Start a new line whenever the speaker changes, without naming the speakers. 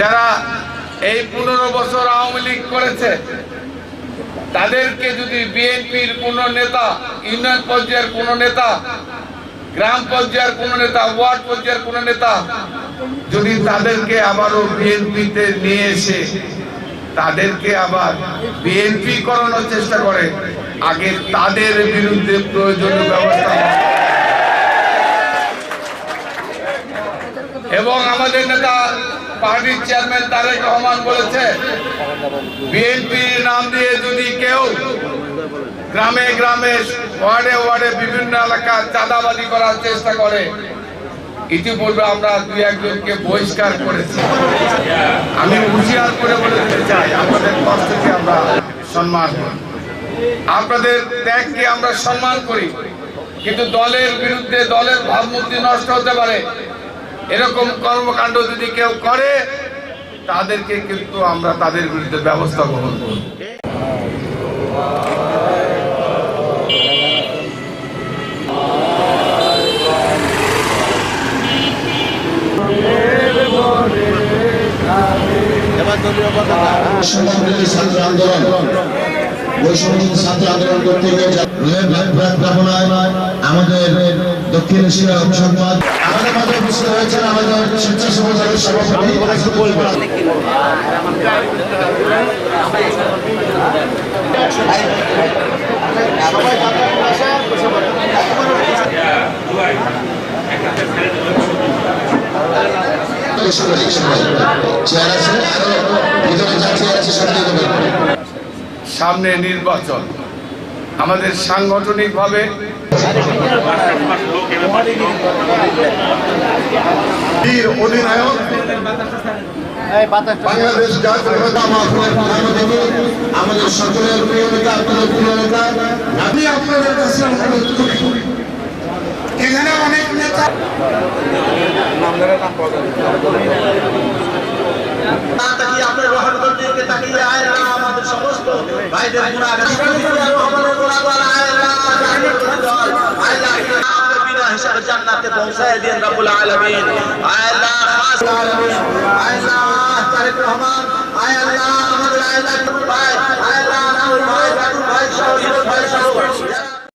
যারা এই পনেরো বছর আওয়ামী লীগ করেছে, তাদেরকে যদি বিএনপির কোন নেতা, ইউনিয়ন পর্যায়ের কোন নেতা, গ্রাম পর্যায়ের কোন নেতা, ওয়ার্ড পর্যায়ের কোন নেতা যদি তাদেরকে আবারও বিএনপিতে নিয়ে এসে তাদেরকে আবার বিএনপি করানোর চেষ্টা করে, আগে তাদের বিরুদ্ধে প্রয়োজনীয় ব্যবস্থা এবং আমাদের নেতা পার্টির চেয়ারম্যান তারেক রহমান বলেছে বিএনপি নাম দিয়ে যদি কেউ গ্রামে গ্রামে, ওয়ার্ডে ওয়ার্ডে বিভিন্ন এলাকা চাঁদাবাজি করার চেষ্টা করে, ইতিপূর্বে আমরা দুই একজনকে বহিষ্কার করেছি। আমি হুঁশিয়ার করে বলে দিতে চাই, আপনাদের কষ্টকে আমরা সম্মান করি। আপনাদের ত্যাগকে আমরা সম্মান করি, কিন্তু দলের বিরুদ্ধে দলের ভাবমূর্তি নষ্ট হতে পারে। এরকম কর্মকাণ্ড যদি কেউ করে তাদেরকে কিন্তু আমরা তাদের বিরুদ্ধে ব্যবস্থা গ্রহণ করব
ছাত্র আন্দোলন ছাত্র আন্দোলন করতে গিয়ে আমাদের দক্ষিণ এশিয়া সংবাদ। আমাদের মাঝে উপস্থিত হয়েছেন আমাদের সভাপতি।
সামনে নির্বাচন। আমাদের সাংগঠনিকভাবে
বীর অধিনায়ক বাংলাদেশ আমাদের সকলের প্রিয় নেতা আপনাদের প্রিয় নেতা। আমি আপনাদের কাছে অনুরোধ করি। এখানে অনেক নেতা
আপনার তাকিয়ে আয় আমাদের সমস্ত ভাইদের জান্নাতে পৌঁছায় দিন রব্বুল আলামিন আয় আল্লাহ খাস আলামিন আয় আল্লাহ তারেক রহমান আয় আল্লাহ আমাদের আয়